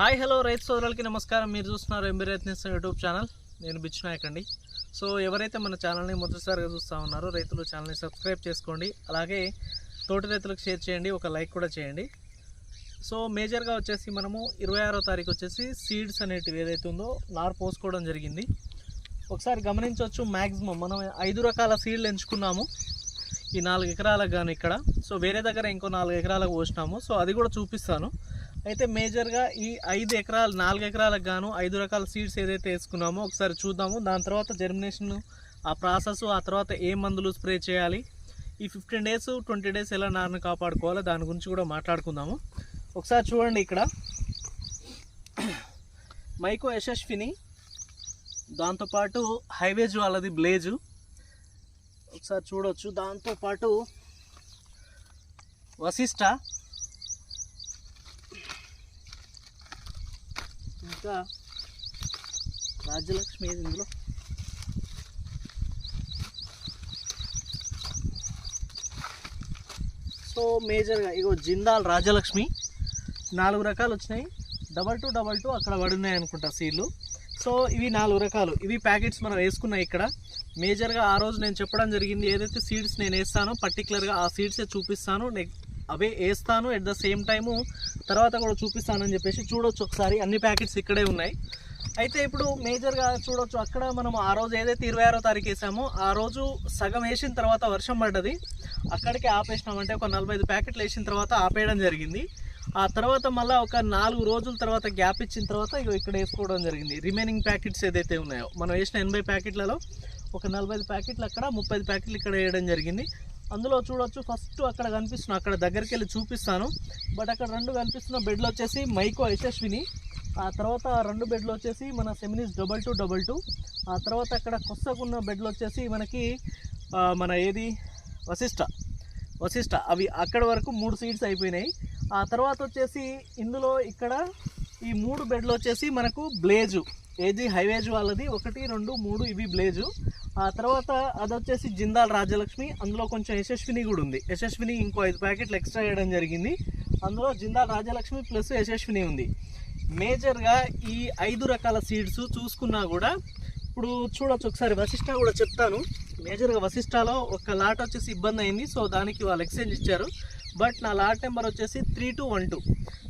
Hi hello రైతు సోదరులకి నమస్కారం. మీరు చూస్తున్నారు ఎంబీ రైతు యూట్యూబ్ ఛానల్. నేను బిచ్చునాయక్ అండి. సో ఎవరైతే మన ఛానల్ని మొదటిసారిగా చూస్తూ ఉన్నారో రైతులు ఛానల్ని సబ్స్క్రైబ్ చేసుకోండి. అలాగే తోటి రైతులకు షేర్ చేయండి ఒక లైక్ కూడా చేయండి. సో మేజర్గా వచ్చేసి మనము ఇరవై ఆరో తారీఖు వచ్చేసి సీడ్స్ అనేటివి ఏదైతే ఉందో నారు పోసుకోవడం జరిగింది. ఒకసారి గమనించవచ్చు మ్యాక్సిమం మనం ఐదు రకాల సీడ్లు ఎంచుకున్నాము. ఈ నాలుగు ఎకరాలకు కానీ ఇక్కడ. సో వేరే దగ్గర ఇంకో నాలుగు ఎకరాలకు పోసినాము. సో అది కూడా చూపిస్తాను. అయితే మేజర్గా ఈ ఐదు ఎకరాలు నాలుగు ఎకరాలకు గాను ఐదు రకాల సీడ్స్ ఏదైతే వేసుకున్నామో ఒకసారి చూద్దాము. దాని తర్వాత జర్మినేషన్ ఆ ప్రాసెస్ ఆ తర్వాత ఏ మందులు స్ప్రే చేయాలి ఈ ఫిఫ్టీన్ డేస్ ట్వంటీ డేస్ ఎలా నారుని కాపాడుకోవాలో దాని గురించి కూడా మాట్లాడుకుందాము. ఒకసారి చూడండి ఇక్కడ. మైకో యశస్విని దాంతోపాటు హైవేజ్ వాళ్ళది బ్లేజు ఒకసారి చూడవచ్చు దాంతోపాటు వశిష్ట ఇంకా రాజ్యలక్ష్మి ఏది ఇందులో? సో మేజర్గా ఇగో జిందాల్ రాజలక్ష్మి నాలుగు రకాలు వచ్చినాయి. డబల్ టూ డబల్ టూ అక్కడ పడున్నాయి అనుకుంటా సీళ్ళు సో ఇవి నాలుగు రకాలు. ఇవి ప్యాకెట్స్ మనం వేసుకున్నాయి ఇక్కడ. మేజర్గా ఆ రోజు నేను చెప్పడం జరిగింది ఏదైతే సీడ్స్ నేను వేస్తానో పర్టికులర్గా ఆ సీడ్సే చూపిస్తాను. నెక్ అవే వేస్తాను ఎట్ ద సేమ్ టైము తర్వాత కూడా చూపిస్తానని చెప్పేసి చూడొచ్చు ఒకసారి. అన్ని ప్యాకెట్స్ ఇక్కడే ఉన్నాయి. అయితే ఇప్పుడు మేజర్గా చూడొచ్చు. అక్కడ మనం ఆ రోజు ఏదైతే ఇరవై ఆరో తారీఖు వేసామో ఆ రోజు సగం వేసిన తర్వాత వర్షం పడ్డది. అక్కడికి ఆపేసినామంటే ఒక నలభై ఐదు ప్యాకెట్లు వేసిన తర్వాత ఆపేయడం జరిగింది. ఆ తర్వాత మళ్ళీ ఒక నాలుగు రోజుల తర్వాత గ్యాప్ ఇచ్చిన తర్వాత ఇగో ఇక్కడ వేసుకోవడం జరిగింది. రిమైనింగ్ ప్యాకెట్స్ ఏదైతే ఉన్నాయో మనం వేసిన ఎనభై ప్యాకెట్లలో ఒక నలభై ఐదు ప్యాకెట్లు అక్కడ ముప్పై ఐదు ప్యాకెట్లు ఇక్కడ వేయడం జరిగింది. అందులో చూడొచ్చు ఫస్ట్ అక్కడ కనిపిస్తున్న అక్కడ దగ్గరికి వెళ్ళి చూపిస్తాను. బట్ అక్కడ రెండు కనిపిస్తున్న బెడ్లు వచ్చేసి మైకో యశస్విని. ఆ తర్వాత రెండు బెడ్లు వచ్చేసి మన Seminis double two double two. ఆ తర్వాత అక్కడ కొత్తకున్న బెడ్లు వచ్చేసి మనకి మన ఏది? వశిష్ట. వశిష్ట. అవి అక్కడ వరకు మూడు సీట్స్ అయిపోయినాయి. ఆ తర్వాత వచ్చేసి ఇందులో ఇక్కడ ఈ మూడు బెడ్లు వచ్చేసి మనకు బ్లేజు ఏది? హైవేజ్ వాళ్ళది. ఒకటి రెండు మూడు ఇవి బ్లేజు ఆ తర్వాత అది వచ్చేసి జిందాల్ రాజలక్ష్మి. అందులో కొంచెం యశస్విని కూడా ఉంది. యశస్విని ఇంకో ఐదు ప్యాకెట్లు ఎక్స్ట్రా వేయడం జరిగింది. అందులో జిందాల్ రాజలక్ష్మి ప్లస్ యశస్విని ఉంది. మేజర్గా ఈ ఐదు రకాల సీడ్స్ చూసుకున్నా కూడా ఇప్పుడు చూడొచ్చు ఒకసారి. వశిష్ట కూడా చెప్తాను. మేజర్గా వశిష్టాలో ఒక లాట్ వచ్చేసి ఇబ్బంది అయింది. సో దానికి వాళ్ళు ఎక్స్చేంజ్ ఇచ్చారు. బట్ నా లాట్ నెంబర్ వచ్చేసి three two one two.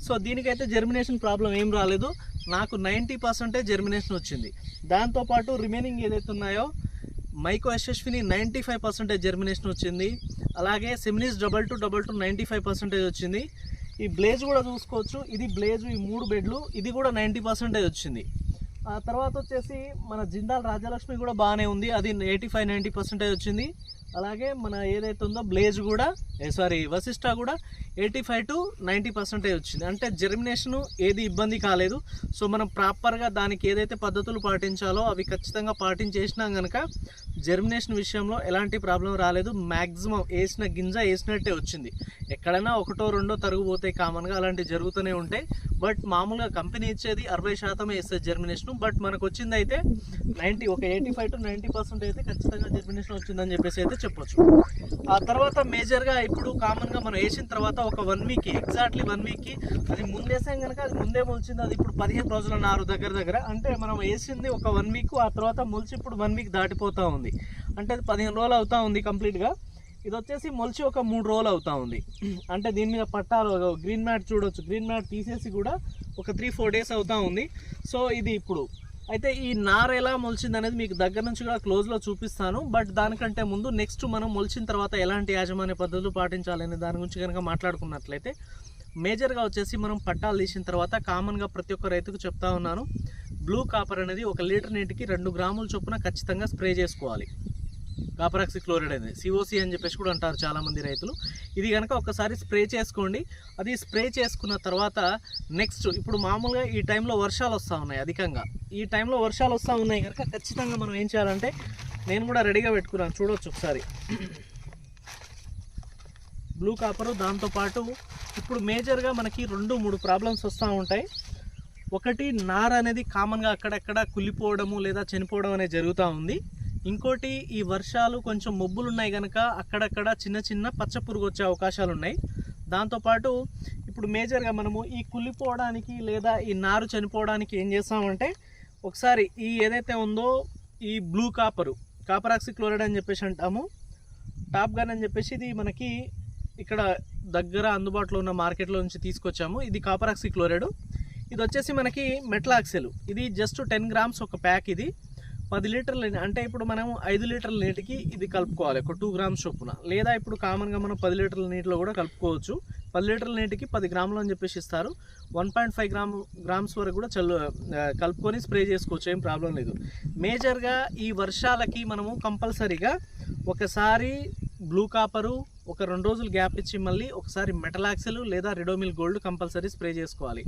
So దీనికైతే జర్మినేషన్ ప్రాబ్లం ఏం రాలేదు. నాకు నైంటీ పర్సెంటే జర్మినేషన్ వచ్చింది. దాంతోపాటు రిమైనింగ్ ఏదైతే ఉన్నాయో Mahyco Yashaswini ninety five percentage germination వచ్చింది. అలాగే Seminis double two double two ninety five percentage వచ్చింది. ఈ బ్లేజ్ కూడా చూసుకోవచ్చు. ఇది బ్లేజ్ ఈ మూడు బెడ్లు ఇది కూడా నైంటీ పర్సెంటేజ్ వచ్చింది. ఆ తర్వాత వచ్చేసి మన జిందాల్ రాజలక్ష్మి కూడా బాగానే ఉంది. అది ఎయిటీ ఫైవ్ నైంటీ పర్సెంటేజ్ వచ్చింది. అలాగే మన ఏదైతే ఉందో బ్లేజ్ కూడా సారీ వశిష్ట కూడా eighty five to ninety percentage వచ్చింది. అంటే జర్మినేషన్ ఏది ఇబ్బంది కాలేదు. సో మనం ప్రాపర్గా దానికి ఏదైతే పద్ధతులు పాటించాలో అవి ఖచ్చితంగా పాటించేసినాం కనుక జర్మినేషన్ విషయంలో ఎలాంటి ప్రాబ్లం రాలేదు. మ్యాక్సిమం వేసిన గింజ వేసినట్టే వచ్చింది. ఎక్కడైనా ఒకటో రెండో తరుగుపోతాయి కామన్గా అలాంటివి జరుగుతూనే ఉంటాయి. బట్ మామూలుగా కంపెనీ ఇచ్చేది అరవై శాతం వేస్తుంది జర్మినేషన్ బట్ మనకు వచ్చింది అయితే నైంటీ ఒక eighty five to ninety percent అయితే ఖచ్చితంగా జర్మినేషన్ వచ్చిందని చెప్పేసి అయితే చెప్పొచ్చు. ఆ తర్వాత మేజర్గా ఇప్పుడు కామన్గా మనం వేసిన తర్వాత ఒక వన్ వీక్ ఎగ్జాక్ట్లీ వన్ వీక్కి అది ముందేసాం కనుక అది ముందే మొలిచింది. అది ఇప్పుడు పదిహేను రోజుల నారు దగ్గర దగ్గర. అంటే మనం వేసింది ఒక వన్ వీక్ ఆ తర్వాత మొలిచి ఇప్పుడు వన్ వీక్ దాటిపోతూ ఉంది. అంటే అది పదిహేను రోజులు అవుతూ ఉంది కంప్లీట్గా. ఇది వచ్చేసి మొలిచి ఒక మూడు రోజులు అవుతా ఉంది. అంటే దీని మీద పట్టాలు గ్రీన్ మ్యాట్ చూడొచ్చు. గ్రీన్ మ్యాట్ తీసేసి కూడా ఒక త్రీ ఫోర్ డేస్ అవుతా ఉంది. సో ఇది ఇప్పుడు. అయితే ఈ నార ఎలా మొలిచింది అనేది మీకు దగ్గర నుంచి కూడా క్లోజ్లో చూపిస్తాను. బట్ దానికంటే ముందు నెక్స్ట్ మనం మొలిచిన తర్వాత ఎలాంటి యాజమాన్య పద్ధతులు పాటించాలనే దాని గురించి కనుక మాట్లాడుకున్నట్లయితే మేజర్గా వచ్చేసి మనం పట్టాలు తీసిన తర్వాత కామన్గా ప్రతి ఒక్క రైతుకు చెప్తా ఉన్నాను. బ్లూ కాపర్ అనేది ఒక లీటర్ నీటికి రెండు గ్రాముల చొప్పున ఖచ్చితంగా స్ప్రే చేసుకోవాలి. కాపరాక్సి క్లోరైడ్ అనేది సిఓసి అని చెప్పేసి కూడా అంటారు చాలామంది రైతులు. ఇది కనుక ఒకసారి స్ప్రే చేసుకోండి. అది స్ప్రే చేసుకున్న తర్వాత నెక్స్ట్ ఇప్పుడు మామూలుగా ఈ టైంలో వర్షాలు వస్తూ ఉన్నాయి అధికంగా. ఈ టైంలో వర్షాలు వస్తూ ఉన్నాయి కనుక ఖచ్చితంగా మనం ఏం చేయాలంటే నేను కూడా రెడీగా పెట్టుకున్నాను. చూడొచ్చు ఒకసారి. బ్లూ కాపరు దాంతోపాటు ఇప్పుడు మేజర్గా మనకి రెండు మూడు ప్రాబ్లమ్స్ వస్తూ ఉంటాయి. ఒకటి నార అనేది కామన్గా అక్కడక్కడ కుళ్ళిపోవడము లేదా చనిపోవడం అనేది జరుగుతూ ఉంది. ఇంకోటి ఈ వర్షాలు కొంచెం మబ్బులు ఉన్నాయి కనుక అక్కడక్కడ చిన్న చిన్న పచ్చ పురుగు వచ్చే అవకాశాలు ఉన్నాయి దాంతోపాటు ఇప్పుడు మేజర్గా మనము ఈ కుళ్ళిపోవడానికి లేదా ఈ నారు చనిపోవడానికి ఏం చేస్తామంటే ఒకసారి ఈ ఏదైతే ఉందో ఈ బ్లూ కాపరు కాపరాక్సి క్లోరైడ్ అని చెప్పేసి అంటాము. టాప్ గన్ అని చెప్పేసి ఇది మనకి ఇక్కడ దగ్గర అందుబాటులో ఉన్న మార్కెట్లో నుంచి తీసుకొచ్చాము. ఇది కాపరాక్సి క్లోరైడ్. ఇది వచ్చేసి మనకి మెట్లాక్సెల్. ఇది జస్ట్ టెన్ గ్రామ్స్ ఒక ప్యాక్ ఇది. పది లీటర్ల అంటే ఇప్పుడు మనం ఐదు లీటర్ల నీటికి ఇది కలుపుకోవాలి ఒక టూ గ్రామ్స్ చొప్పున. లేదా ఇప్పుడు కామన్గా మనం పది లీటర్ల నీటిలో కూడా కలుపుకోవచ్చు. పది లీటర్ల నీటికి పది గ్రాములు అని చెప్పేసి ఇస్తారు. One point five gram grams వరకు కూడా చల్లు కలుపుకొని స్ప్రే చేసుకోవచ్చు ఏం ప్రాబ్లం లేదు. మేజర్గా ఈ వర్షాలకి మనము కంపల్సరీగా ఒకసారి బ్లూ కాపరు ఒక రెండు రోజులు గ్యాప్ ఇచ్చి మళ్ళీ ఒకసారి మెటలాక్సిల్ లేదా రెడోమిల్ గోల్డ్ కంపల్సరీ స్ప్రే చేసుకోవాలి.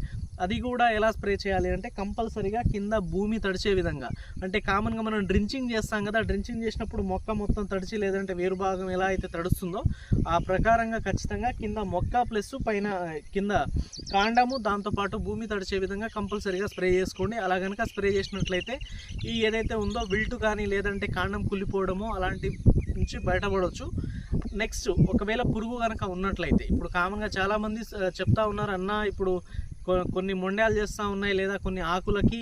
అది కూడా ఎలా స్ప్రే చేయాలి అంటే కంపల్సరీగా కింద భూమి తడిచే విధంగా. అంటే కామన్గా మనం డ్రించింగ్ చేస్తాం కదా డ్రించింగ్ చేసినప్పుడు మొక్క మొత్తం తడిచి లేదంటే వేరు భాగం ఎలా అయితే తడుస్తుందో ఆ ప్రకారంగా ఖచ్చితంగా కింద మొక్క ప్లస్ పైన కింద కాండము దాంతోపాటు భూమి తడిచే విధంగా కంపల్సరీగా స్ప్రే చేసుకోండి. అలా కనుక స్ప్రే చేసినట్లయితే ఈ ఏదైతే ఉందో విల్టు కానీ లేదంటే కాండం కుళ్ళిపోవడము అలాంటి నుంచి బయటపడవచ్చు నెక్స్ట్ ఒకవేళ పురుగు కనుక ఉన్నట్లయితే ఇప్పుడు కామన్గా చాలామంది చెప్తా ఉన్నారు అన్న ఇప్పుడు కొ- కొన్ని మొండాలు చేస్తూ ఉన్నాయి లేదా కొన్ని ఆకులకి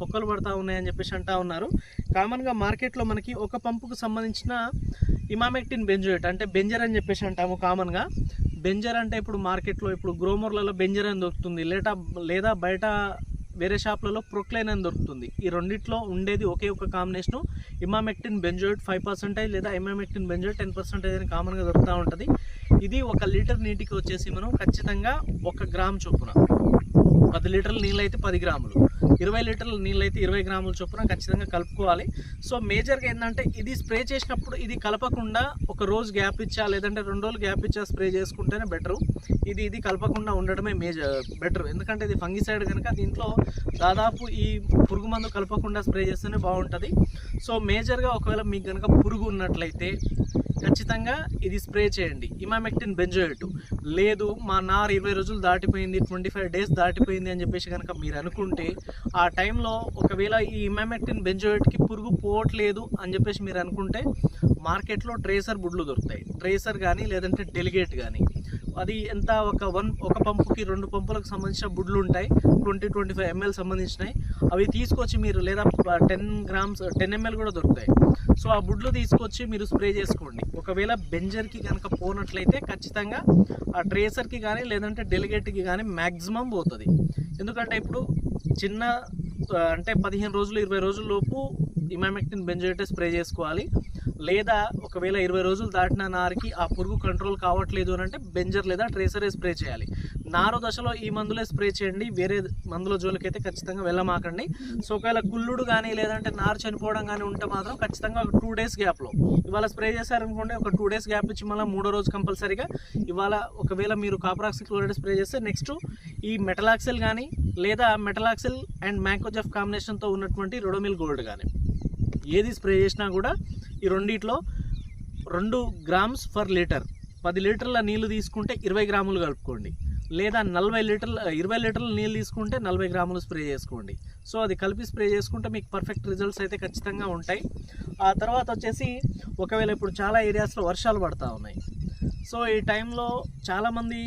పొక్కలు పడతా ఉన్నాయి అని చెప్పేసి అంటా ఉన్నారు. కామన్గా మార్కెట్లో మనకి ఒక పంపుకు సంబంధించిన ఇమామెక్టిన్ బెంజోయేట్ అంటే బెంజర్ అని చెప్పేసి అంటాము కామన్గా. బెంజర్ అంటే ఇప్పుడు మార్కెట్లో ఇప్పుడు గ్రోమోర్లలో బెంజర్ అని దొరుకుతుంది. లేటా లేదా బయట వేరే షాప్లలో ప్రొక్లైన్ అని దొరుకుతుంది. ఈ రెండిట్లో ఉండేది ఒకే ఒక combination emamectin benzoate five percentage లేదా ఇమామెక్టిన్ బెంజోయిడ్ టెన్ పర్సెంటేజ్ అని కామన్గా దొరుకుతూ ఉంటుంది. ఇది ఒక లీటర్ నీటికి వచ్చేసి మనం ఖచ్చితంగా ఒక గ్రామ్ చొప్పున పది లీటర్ల నీళ్ళు అయితే పది గ్రాములు. ఇరవై లీటర్ల నీళ్ళు అయితే ఇరవై గ్రాముల చొప్పున ఖచ్చితంగా కలుపుకోవాలి. సో మేజర్గా ఏంటంటే ఇది స్ప్రే చేసినప్పుడు ఇది కలపకుండా ఒక రోజు గ్యాప్ ఇచ్చా లేదంటే రెండు రోజులు గ్యాప్ ఇచ్చా స్ప్రే చేసుకుంటేనే బెటరు. ఇది ఇది కలపకుండా ఉండడమే మేజర్ బెటర్ ఎందుకంటే ఇది ఫంగిసైడ్ కనుక దీంట్లో దాదాపు ఈ పురుగు మందు కలపకుండా స్ప్రే చేస్తేనే బాగుంటుంది. సో మేజర్గా ఒకవేళ మీకు కనుక పురుగు ఉన్నట్లయితే ఖచ్చితంగా ఇది స్ప్రే చేయండి. ఇమామెక్టిన్ బెంజోయేట్ లేదు మా నార్ ఇరవై రోజులు దాటిపోయింది ట్వంటీ ఫైవ్ డేస్ దాటిపోయింది అని చెప్పేసి కనుక మీరు అనుకుంటే ఆ టైంలో ఒకవేళ ఈ ఇమామెక్టిన్ బెంజోయేట్కి పురుగు పోవట్లేదు అని చెప్పేసి మీరు అనుకుంటే మార్కెట్లో ట్రేసర్ బుడ్లు దొరుకుతాయి. ట్రేసర్ కానీ లేదంటే డెలిగేట్ కానీ అది ఎంత? ఒక వన్ ఒక పంపుకి రెండు పంపులకు సంబంధించిన బుడ్లు ఉంటాయి. ట్వంటీ ట్వంటీ ఫైవ్ ఎంఎల్ సంబంధించినవి అవి తీసుకొచ్చి మీరు లేదా టెన్ గ్రామ్స్ టెన్ ఎంఎల్ కూడా దొరుకుతాయి. సో ఆ బుడ్లు తీసుకొచ్చి మీరు స్ప్రే చేసుకోండి. ఒకవేళ బెంజర్కి కనుక పోనట్లయితే ఖచ్చితంగా ఆ ట్రేసర్కి కానీ లేదంటే డెలిగేట్కి కానీ మ్యాక్సిమం పోతుంది. ఎందుకంటే ఇప్పుడు చిన్న అంటే పదిహేను రోజులు ఇరవై రోజుల లోపు ఇమామెక్టిన్ బెంజోయిటే స్ప్రే చేసుకోవాలి. లేదా ఒకవేళ ఇరవై రోజులు దాటిన నారికి ఆ పురుగు కంట్రోల్ కావట్లేదు అని అంటే బెంజర్ లేదా ట్రేసరే స్ప్రే చేయాలి. నారు దశలో ఈ మందులే స్ప్రే చేయండి. వేరే మందుల జోలికైతే ఖచ్చితంగా వెళ్ళమాకండి. సో ఒకవేళ కుళ్ళుడు కానీ లేదంటే నారు చనిపోవడం కానీ ఉంటే మాత్రం ఖచ్చితంగా ఒక టూ డేస్ గ్యాప్లో ఇవాళ స్ప్రే చేశారనుకోండి ఒక టూ డేస్ గ్యాప్ ఇచ్చి మళ్ళీ మూడో రోజు కంపల్సరీగా ఇవాళ ఒకవేళ మీరు కాపరాక్సి క్లోరైడ్ స్ప్రే చేస్తే నెక్స్ట్ ఈ మెటలాక్సిల్ కానీ లేదా మెటలాక్సిల్ అండ్ మ్యాంకోజెఫ్ కాంబినేషన్తో ఉన్నటువంటి రొడోమిల్ గోల్డ్ కానీ ఏది స్ప్రే చేసినా కూడా ఈ రెండిట్లో రెండు గ్రామ్స్ పర్ లీటర్. పది లీటర్ల నీళ్ళు తీసుకుంటే ఇరవై గ్రాములు కలుపుకోండి. లేదా నలభై లీటర్ల ఇరవై లీటర్ల నీళ్ళు తీసుకుంటే నలభై గ్రాములు స్ప్రే చేసుకోండి. సో అది కలిపి స్ప్రే చేసుకుంటే మీకు పర్ఫెక్ట్ రిజల్ట్స్ అయితే ఖచ్చితంగా ఉంటాయి. ఆ తర్వాత వచ్చేసి ఒకవేళ ఇప్పుడు చాలా ఏరియాస్లో వర్షాలు పడతా ఉన్నాయి. సో ఈ టైంలో చాలామంది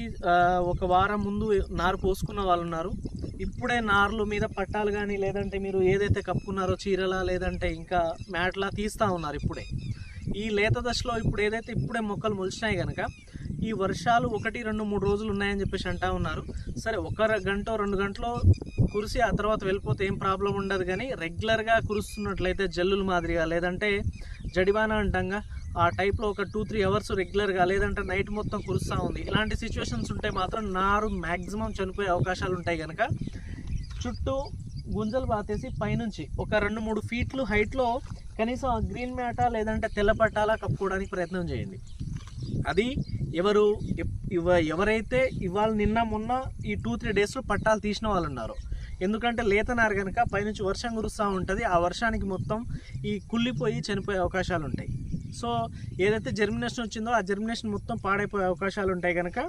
ఒక వారం ముందు నారు పోసుకున్న వాళ్ళు ఉన్నారు. ఇప్పుడే నార్లు మీద పట్టాలు కానీ లేదంటే మీరు ఏదైతే కప్పుకున్నారో చీరలా లేదంటే ఇంకా మ్యాట్లా తీస్తూ ఉన్నారు ఇప్పుడే. ఈ లేత దశలో ఇప్పుడు ఏదైతే ఇప్పుడే మొక్కలు మొలిచినాయి కనుక ఈ వర్షాలు ఒకటి రెండు మూడు రోజులు ఉన్నాయని చెప్పేసి అంటా ఉన్నారు. సరే ఒక గంట రెండు గంటలో కురిసి ఆ తర్వాత వెళ్ళిపోతే ఏం ప్రాబ్లం ఉండదు కానీ రెగ్యులర్గా కురుస్తున్నట్లయితే జల్లుల మాదిరిగా లేదంటే జడివాన అంటంగా ఆ టైప్లో ఒక టూ త్రీ అవర్స్ రెగ్యులర్గా లేదంటే నైట్ మొత్తం కురుస్తూ ఉంది. ఇలాంటి సిచ్యువేషన్స్ ఉంటే మాత్రం నారు మ్యాక్సిమం చనిపోయే అవకాశాలు ఉంటాయి కనుక చుట్టూ గుంజలు పాతేసి పైనుంచి ఒక రెండు మూడు ఫీట్లు హైట్లో కనీసం ఆ గ్రీన్ మ్యాటా లేదంటే తెల్ల పట్టాలా కప్పుకోవడానికి ప్రయత్నం చేయండి. అది ఎవరు ఎప్- ఇవ- ఎవరైతే ఇవాళ నిన్న మొన్న ఈ టూ త్రీ డేస్లో పట్టాలు తీసిన వాళ్ళు ఉన్నారు ఎందుకంటే లేతనారు కనుక పైనుంచి వర్షం కురుస్తూ ఉంటుంది. ఆ వర్షానికి మొత్తం ఈ కుళ్ళిపోయి చనిపోయే అవకాశాలు ఉంటాయి. సో ఏదైతే జర్మినేషన్ వచ్చిందో ఆ జర్మినేషన్ మొత్తం పాడైపోయే అవకాశాలు ఉంటాయి కనుక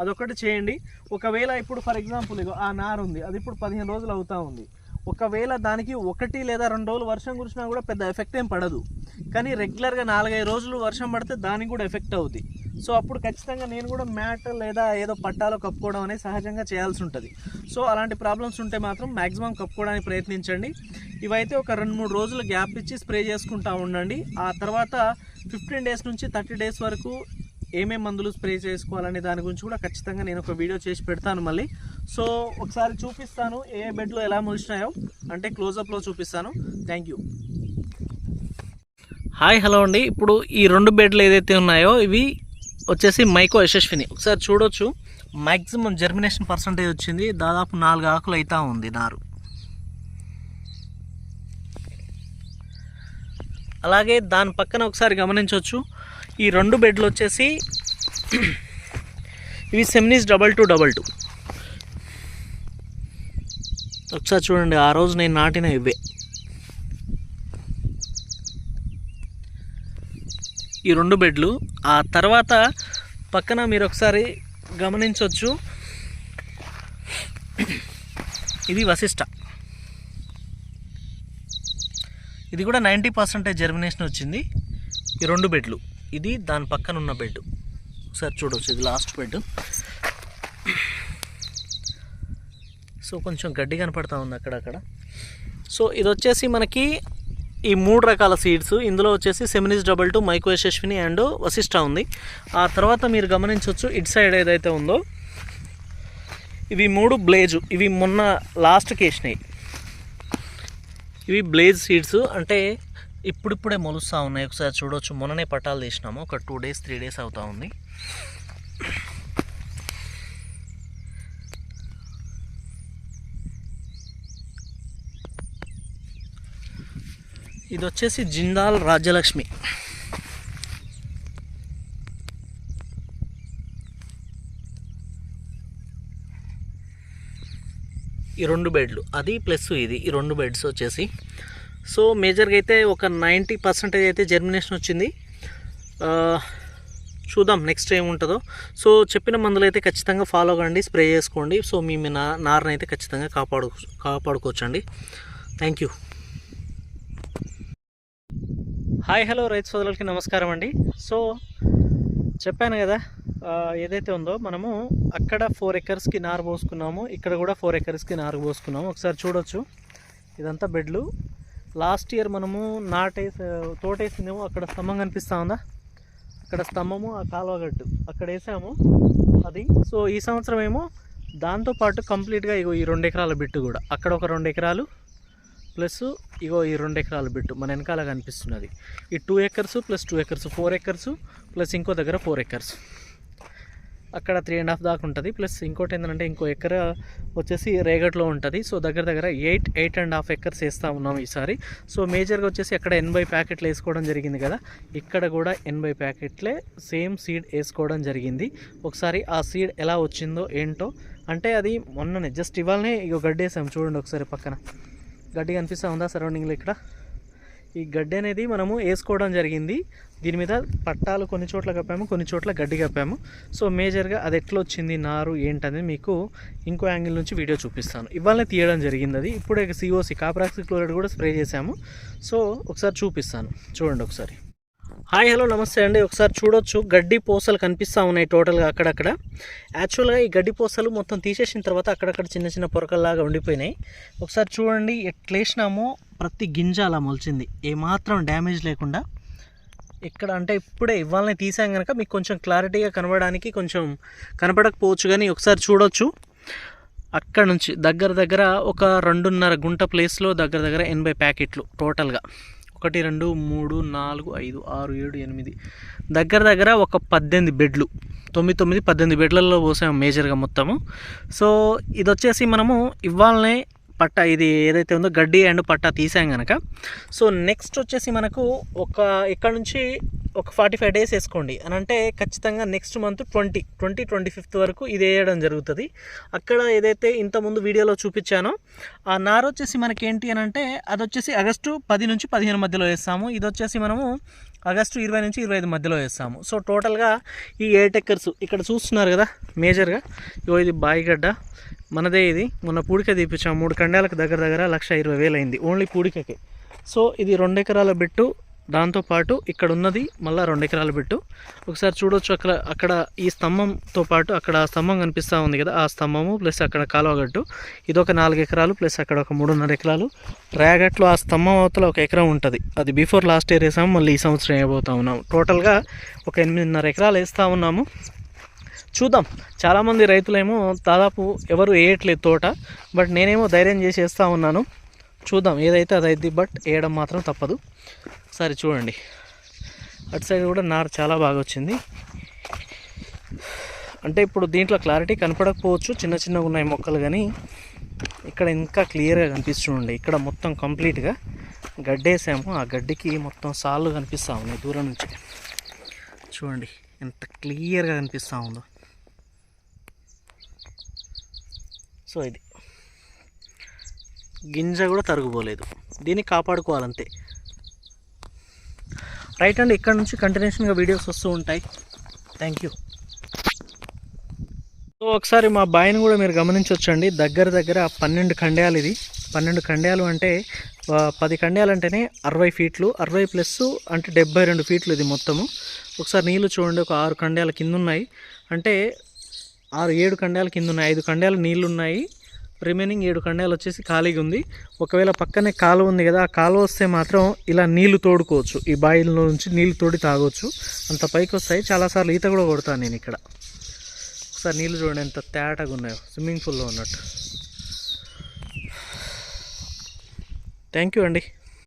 అదొకటి చేయండి. ఒకవేళ ఇప్పుడు ఫర్ ఎగ్జాంపుల్ ఇగో ఆ నారు ఉంది అది ఇప్పుడు పదిహేను రోజులు అవుతా ఉంది. ఒకవేళ దానికి ఒకటి లేదా రెండు రోజులు వర్షం కురిసినా కూడా పెద్ద ఎఫెక్ట్ ఏం పడదు. కానీ రెగ్యులర్గా నాలుగైదు రోజులు వర్షం పడితే దానికి కూడా ఎఫెక్ట్ అవుద్ది. సో అప్పుడు ఖచ్చితంగా నేను కూడా మ్యాట్ లేదా ఏదో పట్టాలో కప్పుకోవడం అనేది సహజంగా చేయాల్సి ఉంటుంది. సో అలాంటి ప్రాబ్లమ్స్ ఉంటే మాత్రం మ్యాక్సిమం కప్పుకోవడానికి ప్రయత్నించండి. ఇవైతే ఒక రెండు మూడు రోజులు గ్యాప్ ఇచ్చి స్ప్రే చేసుకుంటూ ఉండండి. ఆ తర్వాత ఫిఫ్టీన్ డేస్ నుంచి థర్టీ డేస్ వరకు ఏమేం మందులు స్ప్రే చేసుకోవాలనే దాని గురించి కూడా ఖచ్చితంగా నేను ఒక వీడియో చేసి పెడతాను మళ్ళీ. సో ఒకసారి చూపిస్తాను ఏ బెడ్లో ఎలా ముగిసినాయో అంటే క్లోజప్లో చూపిస్తాను. Thank you. హాయ్ హలో అండి. ఇప్పుడు ఈ రెండు బెడ్లు ఏదైతే ఉన్నాయో ఇవి వచ్చేసి మైకో యశస్విని. ఒకసారి చూడొచ్చు. మ్యాక్సిమం జర్మినేషన్ పర్సంటేజ్ వచ్చింది. దాదాపు నాలుగు ఆకులు అవుతా ఉంది నారు. అలాగే దాని పక్కన ఒకసారి గమనించవచ్చు ఈ రెండు బెడ్లు వచ్చేసి ఇవి Seminis double two double two ఒకసారి చూడండి ఆ రోజు నేను నాటిన ఇవే. ఈ రెండు బెడ్లు. ఆ తర్వాత పక్కన మీరు ఒకసారి గమనించవచ్చు ఇది వశిష్ట. ఇది కూడా నైంటీ పర్సెంటేజ్ జర్మినేషన్ వచ్చింది. ఈ రెండు బెడ్లు. ఇది దాని పక్కన ఉన్న బెడ్. ఒకసారి చూడవచ్చు ఇది లాస్ట్ బెడ్ సో కొంచెం గడ్డి కనపడతా ఉంది అక్కడక్కడ. సో ఇది వచ్చేసి మనకి ఈ మూడు రకాల సీడ్స్. ఇందులో వచ్చేసి Seminis double two మైకో Yashaswini and Vashishta ఉంది. ఆ తర్వాత మీరు గమనించవచ్చు ఇట్ సైడ్ ఏదైతే ఉందో ఇవి మూడు బ్లేజు. ఇవి మొన్న లాస్ట్కి వేసినాయి. ఇవి బ్లేజ్ సీడ్స్. అంటే ఇప్పుడిప్పుడే మొలుస్తూ ఉన్నాయి. ఒకసారి చూడవచ్చు మొన్ననే పట్టాలు తీసినాము. ఒక టూ డేస్ త్రీ డేస్ అవుతూ ఉంది. ఇది వచ్చేసి జిందాల్ రాజ్యలక్ష్మి. ఈ రెండు బెడ్లు అది ప్లస్ ఇది ఈ రెండు బెడ్స్ వచ్చేసి. సో మేజర్గా అయితే ఒక నైంటీ పర్సెంటేజ్ అయితే జర్మినేషన్ వచ్చింది. చూద్దాం నెక్స్ట్ ఏముంటుందో సో చెప్పిన మందులు అయితే ఖచ్చితంగా ఫాలో కండి స్ప్రే చేసుకోండి. సో మీ మీ నా నారని అయితే ఖచ్చితంగా కాపాడు కాపాడుకోవచ్చండి. థ్యాంక్ యూ హాయ్ హలో రైతు సోదరులకి నమస్కారం అండి. సో చెప్పాను కదా ఏదైతే ఉందో మనము అక్కడ ఫోర్ ఎకర్స్కి నారు పోసుకున్నాము ఇక్కడ కూడా ఫోర్ ఎకర్స్కి నారు పోసుకున్నాము. ఒకసారి చూడొచ్చు. ఇదంతా బెడ్లు. లాస్ట్ ఇయర్ మనము నాటేసి తోటేసిందేమో అక్కడ స్తంభం కనిపిస్తూ ఉందా? అక్కడ స్తంభము ఆ కాలువగట్టు అక్కడ వేసాము. అది. సో ఈ సంవత్సరం ఏమో దాంతోపాటు కంప్లీట్గా ఇగో ఈ రెండు ఎకరాల బిట్టు కూడా. అక్కడ ఒక రెండు ఎకరాలు ప్లస్ ఇగో ఈ రెండు ఎకరాల బిట్టు మన వెనకాల కనిపిస్తున్నది. ఈ two acres plus two acres four acres plus ఇంకో దగ్గర ఫోర్ ఎకర్స్. అక్కడ త్రీ అండ్ హాఫ్ దాకా ఉంటుంది. ప్లస్ ఇంకోటి ఏంటంటే ఇంకో ఎకర వచ్చేసి రేగట్లో ఉంటుంది. సో దగ్గర దగ్గర eight eight and half acres వేస్తూ ఉన్నాం ఈసారి. సో మేజర్గా వచ్చేసి అక్కడ ఎనభై ప్యాకెట్లు వేసుకోవడం జరిగింది కదా. ఇక్కడ కూడా ఎనభై ప్యాకెట్లే సేమ్ సీడ్ వేసుకోవడం జరిగింది. ఒకసారి ఆ సీడ్ ఎలా వచ్చిందో ఏంటో అంటే అది మొన్ననే జస్ట్ ఇవాళనే ఇక గడ్డి వేసాం చూడండి ఒకసారి పక్కన. గడ్డి కనిపిస్తూ ఉందా సరౌండింగ్లో ఇక్కడ? ఈ గడ్డి అనేది మనము వేసుకోవడం జరిగింది. దీని మీద పట్టాలు కొన్ని చోట్ల కప్పాము కొన్ని చోట్ల గడ్డి కప్పాము. సో మేజర్గా అది ఎట్లా వచ్చింది నారు ఏంటనేది మీకు ఇంకో యాంగిల్ నుంచి వీడియో చూపిస్తాను. ఇవాళనే తీయడం జరిగింది అది ఇప్పుడే సిఓసి కాపరాక్సి క్లోరైడ్ కూడా స్ప్రే చేశాము. సో ఒకసారి చూపిస్తాను. చూడండి ఒకసారి. హాయ్ హలో నమస్తే అండి. ఒకసారి చూడొచ్చు. గడ్డి పూసలు కనిపిస్తూ ఉన్నాయి టోటల్గా అక్కడక్కడ. యాక్చువల్గా ఈ గడ్డి పూసలు మొత్తం తీసేసిన తర్వాత అక్కడక్కడ చిన్న చిన్న పొరకల్లాగా ఉండిపోయినాయి. ఒకసారి చూడండి ఎట్లేసినామో ప్రతి గింజ అలా మొలిచింది. ఏమాత్రం డ్యామేజ్ లేకుండా. ఇక్కడ అంటే ఇప్పుడే ఇవ్వాలని తీసాం కనుక మీకు కొంచెం క్లారిటీగా కనబడడానికి కొంచెం కనపడకపోవచ్చు కానీ ఒకసారి చూడొచ్చు. అక్కడ నుంచి దగ్గర దగ్గర ఒక రెండున్నర గుంట ప్లేస్లో దగ్గర దగ్గర ఎనభై ప్యాకెట్లు టోటల్గా. ఒకటి రెండు మూడు నాలుగు ఐదు ఆరు ఏడు ఎనిమిది. దగ్గర దగ్గర ఒక పద్దెనిమిది బెడ్లు. తొమ్మిది తొమ్మిది పద్దెనిమిది బెడ్లలో పోసాము మేజర్గా మొత్తము. సో ఇది వచ్చేసి మనము ఇవాళనే పట్ట ఇది ఏదైతే ఉందో గడ్డి అండ్ పట్ట తీసాం కనుక సో నెక్స్ట్ వచ్చేసి మనకు ఒక ఇక్కడ నుంచి ఒక ఫార్టీ ఫైవ్ డేస్ వేసుకోండి. అని అంటే ఖచ్చితంగా next month twenty twenty twenty fifth వరకు ఇది వేయడం జరుగుతుంది. అక్కడ ఏదైతే ఇంతకుముందు వీడియోలో చూపించానో ఆ నార వచ్చేసి మనకి ఏంటి అని అంటే అది వచ్చేసి ఆగస్టు పది నుంచి పదిహేను మధ్యలో వేస్తాము. ఇది వచ్చేసి మనము ఆగస్టు ఇరవై నుంచి ఇరవై ఐదు మధ్యలో వేస్తాము. సో టోటల్గా ఈ ఎయిట్ ఎక్కర్స్ ఇక్కడ చూస్తున్నారు కదా మేజర్గా ఇది బాయిగడ్డ. మనదే ఇది. మొన్న పూడిక తీపించాం మూడు కండాలకు దగ్గర దగ్గర లక్ష ఇరవై వేలు అయింది. ఓన్లీ పూడికకే. సో ఇది రెండు ఎకరాల బెట్టు. దాంతోపాటు ఇక్కడ ఉన్నది మళ్ళీ రెండు ఎకరాల బిట్టు. ఒకసారి చూడొచ్చు అక్కడ అక్కడ ఈ స్తంభంతో పాటు అక్కడ స్తంభం కనిపిస్తూ ఉంది కదా ఆ స్తంభము ప్లస్ అక్కడ కాలువగట్టు ఇది ఒక నాలుగు ఎకరాలు ప్లస్ అక్కడ ఒక మూడున్నర ఎకరాలు రేగట్లో ఆ స్తంభం అవతల ఒక ఎకరం ఉంటుంది. అది బిఫోర్ లాస్ట్ ఇయర్ వేసాము మళ్ళీ ఈ సంవత్సరం వేయబోతా ఉన్నాము. టోటల్గా ఒక ఎనిమిదిన్నర ఎకరాలు వేస్తూ ఉన్నాము. చూద్దాం. చాలామంది రైతులేమో దాదాపు ఎవరు వేయట్లేదు తోట బట్ నేనేమో ధైర్యం చేసేస్తా ఉన్నాను. చూద్దాం ఏదైతే అదైద్ది బట్ వేయడం మాత్రం తప్పదు. సరే చూడండి. అటు సైడ్ కూడా నారు చాలా బాగా వచ్చింది. అంటే ఇప్పుడు దీంట్లో క్లారిటీ కనపడకపోవచ్చు చిన్న చిన్నగా ఉన్నాయి మొక్కలు కానీ. ఇక్కడ ఇంకా క్లియర్గా కనిపిస్తుండే. ఇక్కడ మొత్తం కంప్లీట్గా గడ్డేసాము. ఆ గడ్డికి మొత్తం సాళ్ళు కనిపిస్తూ ఉన్నాయి దూరం నుంచి. చూడండి ఎంత క్లియర్గా కనిపిస్తూ ఉందో. సో ఇది. గింజ కూడా తరుగుపోలేదు దీన్ని కాపాడుకోవాలంతే. రైట్ అండి ఇక్కడ నుంచి కంటిన్యూషన్గా వీడియోస్ వస్తూ ఉంటాయి. థ్యాంక్ యూ సో ఒకసారి మా బాయిని కూడా మీరు గమనించవచ్చండి దగ్గర దగ్గర పన్నెండు ఖండ్యాలు ఇది. పన్నెండు ఖండ్యాలు అంటే పది ఖండ్యాలు అంటేనే అరవై ఫీట్లు. అరవై ప్లస్ అంటే డెబ్బై రెండు ఫీట్లు ఇది మొత్తము. ఒకసారి నీళ్ళు చూడండి. ఒక ఆరు ఖండ్యాల కింద ఉన్నాయి. అంటే ఆరు ఏడు ఖండాల కింద ఉన్నాయి. ఐదు ఖండాలు నీళ్ళు ఉన్నాయి. రిమైనింగ్ ఏడు ఖండాలు వచ్చేసి ఖాళీగా ఉంది. ఒకవేళ పక్కనే కాలువ ఉంది కదా ఆ కాలువ వస్తే మాత్రం ఇలా నీళ్ళు తోడుకోవచ్చు. ఈ బాయిల్లో నుంచి నీళ్ళు తోడి తాగొచ్చు. అంత పైకి వస్తాయి. చాలాసార్లు ఈత కూడా కొడతాను నేను ఇక్కడ. ఒకసారి నీళ్ళు చూడండి ఎంత తేటగా ఉన్నాయో. స్విమ్మింగ్ పూల్లో ఉన్నట్టు. థ్యాంక్ యూ అండి.